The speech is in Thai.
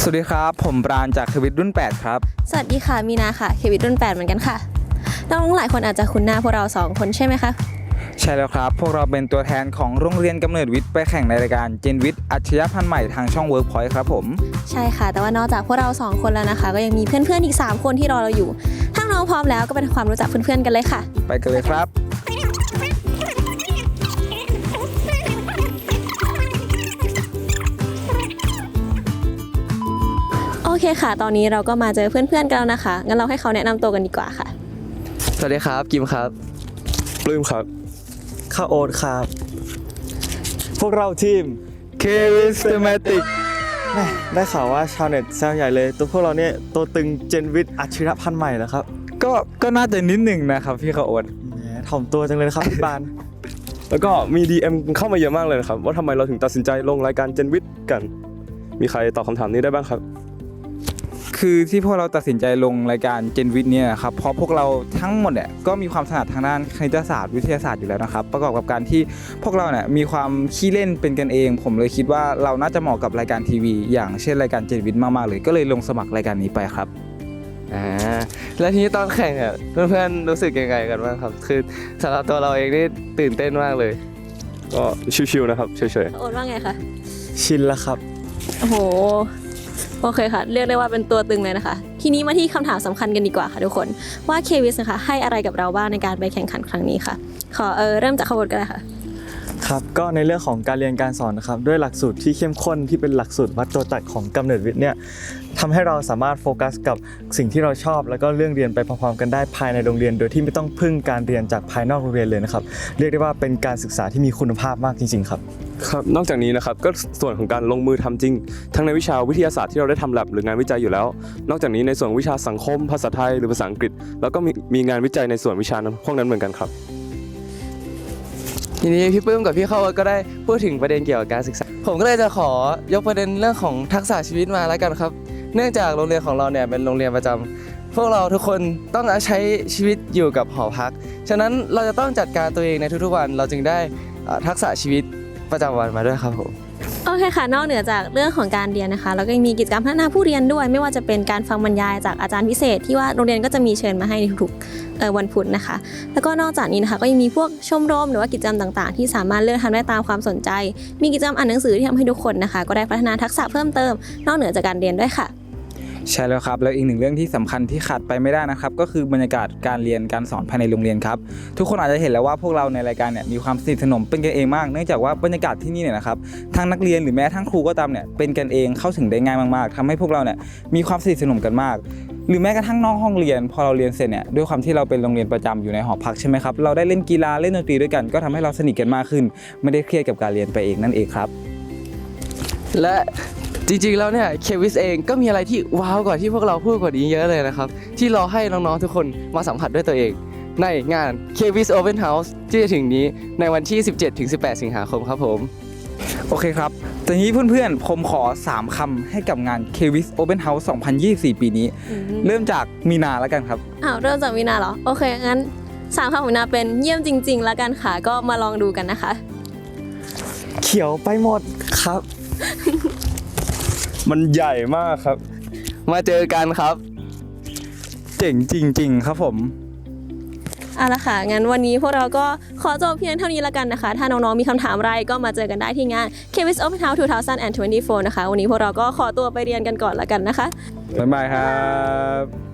สวัสดีครับ ผมปราณจากควิดรุ่น 8 ครับ สวัสดีค่ะ มีนาค่ะ เควิดรุ่น 8 เหมือนกันค่ะ น้องๆหลายคนอาจจะคุ้นหน้าพวกเรา 2 คนใช่ไหมคะ ใช่แล้วครับ พวกเราเป็นตัวแทนของโรงเรียนกำเนิดวิทย์ไปแข่งในรายการเจนวิทย์อัจฉริยะพันธุ์ใหม่ทางช่อง Workpoint ครับผม ใช่ค่ะ แต่ว่านอกจากพวกเรา 2 คนแล้วนะคะ ก็ยังมีเพื่อนๆอีก 3 คนที่รอเราอยู่ ถ้าน้องพร้อมแล้วก็เป็นความรู้จักเพื่อนๆกันเลยค่ะ ไปกันเลยครับ เคค่ะ ตอนนี้เราก็มาเจอเพื่อนๆกันแล้วนะคะ งั้นเราให้เขาแนะนำตัวกันดีกว่าค่ะ สวัสดีครับ กิมครับ ปลื้มครับ ข้าโอ๊ตครับ พวกเราทีม k w i s t e m a t i c แม่ได้ข่าวว่าชาวเน็ตแซวใหญ่เลย ตัวพวกเราเนี่ยตัวตึงเจนวิทย์อัจฉริยะพันธุ์ใหม่แล้วครับก็ก็น่าจะนิดหนึ่งนะครับพี่เขาโอ๊ตแหมถ่อมตัวจังเลยนะครับ พี่ปาน แล้วก็มี DM เข้ามาเยอะมากเลยนะครับ ว่าทำไมเราถึงตัดสินใจลงรายการเจนวิทกัน มีใครตอบคำถามนี้ได้บ้างครับ คือที่พวกเราตัดสินใจลงรายการเจนวิทย์เนี่ยนะครับเพราะพวกเราทั้งหมดเนี่ยก็มีความถนัดทางด้านคณิตศาสตร์วิทยาศาสตร์อยู่แล้วนะครับ ประกอบกับการที่พวกเราเนี่ยมีความขี้เล่นเป็นกันเอง ผมเลยคิดว่าเราน่าจะเหมาะกับรายการทีวี อย่างเช่นรายการเจนวิทย์มากๆเลยก็เลยลงสมัครรายการนี้ไปครับอ่าแล้วทีนี้ตอนแข่งอะเพื่อนๆรู้สึกยังไงกันบ้างครับ คือสำหรับตัวเราเองนี่ตื่นเต้นมากเลย ก็ชิวๆนะครับเฉยโอ๊ตว่าไงคะ ชินแล้วครับ โอ้โห โอเคค่ะ เรียกได้ว่าเป็นตัวตึงเลยนะคะ ทีนี้มาที่คำถามสำคัญกันดีกว่าค่ะทุกคน ว่าเควิสนะคะให้อะไรกับเราบ้างในการไปแข่งขันครั้งนี้ค่ะ ขอเออเริ่มจากขบวนกันเลยค่ะ ครับก็ในเรื่องของการเรียนการสอนนะครับด้วยหลักสูตรที่เข้มข้นที่เป็นหลักสูตรวัดตัวตัดของกำเนิดวิทย์เนี่ยทำให้เราสามารถโฟกัสกับสิ่งที่เราชอบ แล้วก็เรื่องเรียนไปพร้อมๆกันได้ภายในโรงเรียน โดยที่ไม่ต้องพึ่งการเรียนจากภายนอกโรงเรียนเลยนะครับเรียกได้ว่าเป็นการศึกษาที่มีคุณภาพมากจริง ๆ ครับครับนอกจากนี้นะครับก็ส่วนของการลงมือทำจริง ทั้งในวิชาวิทยาศาสตร์ที่เราได้ทำ lab หรืองานวิจัยอยู่แล้ว นอกจากนี้ในส่วนวิชาสังคม ภาษาไทยหรือภาษาอังกฤษ แล้วก็มีมีงานวิจัยในส่วนวิชานั้นพวกนั้นเหมือนกันครับ ทีนี้พี่ปื้มกับพี่เข้าก็ได้พูดถึงประเด็นเกี่ยวกับการศึกษา ผมก็เลยจะขอยกประเด็นเรื่องของทักษะชีวิตมาแล้วกันครับ เนื่องจากโรงเรียนของเราเนี่ยเป็นโรงเรียนประจำพวกเราทุกคนต้องใช้ชีวิตอยู่กับหอพัก ฉะนั้นเราจะต้องจัดการตัวเองในทุกๆวัน เราจึงได้ทักษะชีวิตประจำวันมาด้วยครับผม โอเคค่ะ นอกเหนือจากเรื่องของการเรียนนะคะ เราก็ยังมีกิจกรรมพัฒนาผู้เรียนด้วย ไม่ว่าจะเป็นการฟังบรรยายจากอาจารย์พิเศษ ที่ว่าโรงเรียนก็จะมีเชิญมาให้ในทุกๆวันพุธนะคะ แล้วก็นอกจากนี้นะคะก็ยังมีพวกชมรมหรือว่ากิจกรรมต่างๆ ที่สามารถเลือกทำได้ตามความสนใจ มีกิจกรรมอ่านหนังสือที่ทำให้ทุกคนนะคะ ก็ได้พัฒนาทักษะเพิ่มเติม นอกเหนือจากการเรียนด้วยค่ะ ใช่แล้วครับ แล้วอีกหนึ่งเรื่องที่สำคัญที่ขาดไปไม่ได้นะครับ ก็คือบรรยากาศการเรียนการสอนภายในโรงเรียนครับ ทุกคนอาจจะเห็นแล้วว่าพวกเราในรายการเนี่ยมีความสนิทสนมเป็นกันเองมากเนื่องจากว่าบรรยากาศที่นี่เนี่ยนะครับทั้งนักเรียนหรือแม้ทั้งครูก็ตามเนี่ยเป็นกันเองเข้าถึงได้ง่ายมากๆทำให้พวกเราเนี่ยมีความสนิทสนมกันมากหรือแม้กระทั่งนอกห้องเรียน พอเราเรียนเสร็จเนี่ยด้วยความที่เราเป็นโรงเรียนประจำอยู่ในหอพักใช่ไหมครับเราได้เล่นกีฬาเล่นดนตรีด้วยกัน ก็ทำให้เราสนิทกันมากขึ้น ไม่ได้เครียดกับการเรียนไปเองนั่นเองครับ และ จริงๆแล้วเนี่ยเควิสเองก็มีอะไรที่ว้าวกว่าที่พวกเราพูดกว่านี้เยอะเลยนะครับ ที่รอให้น้องๆทุกคนมาสัมผัสด้วยตัวเอง ในงาน k v i s Open House ที่จะถึงนี้ในวันที่ 17-18 สิงหาคมครับผม โอเคครับแต่นี้เพื่อนๆ ผมขอ 3คำให้กับงาน k w i s Open House 2024 ปีนี้ เริ่มจากมีนาแล้วกันครับ อ้าวเริ่มจากวินาเหรอ โอเค งั้นสามคำของวินาเป็นเยี่ยมจริง ๆ แล้วกันค่ะ ก็มาลองดูกันนะคะ เขียวไปหมดครับ มันใหญ่มากครับ มาเจอกันครับ เจ๋งจริง ๆ ครับผม เอาละค่ะ งั้นวันนี้พวกเราก็ขอจบเพียงเท่านี้แล้วกันนะคะ ถ้าน้องๆมีคำถามอะไรก็มาเจอกันได้ที่งาน k w i s Open House 2024 นะคะ วันนี้พวกเราก็ขอตัวไปเรียนกันก่อนแล้วกันนะคะ บ๊ายบายครับ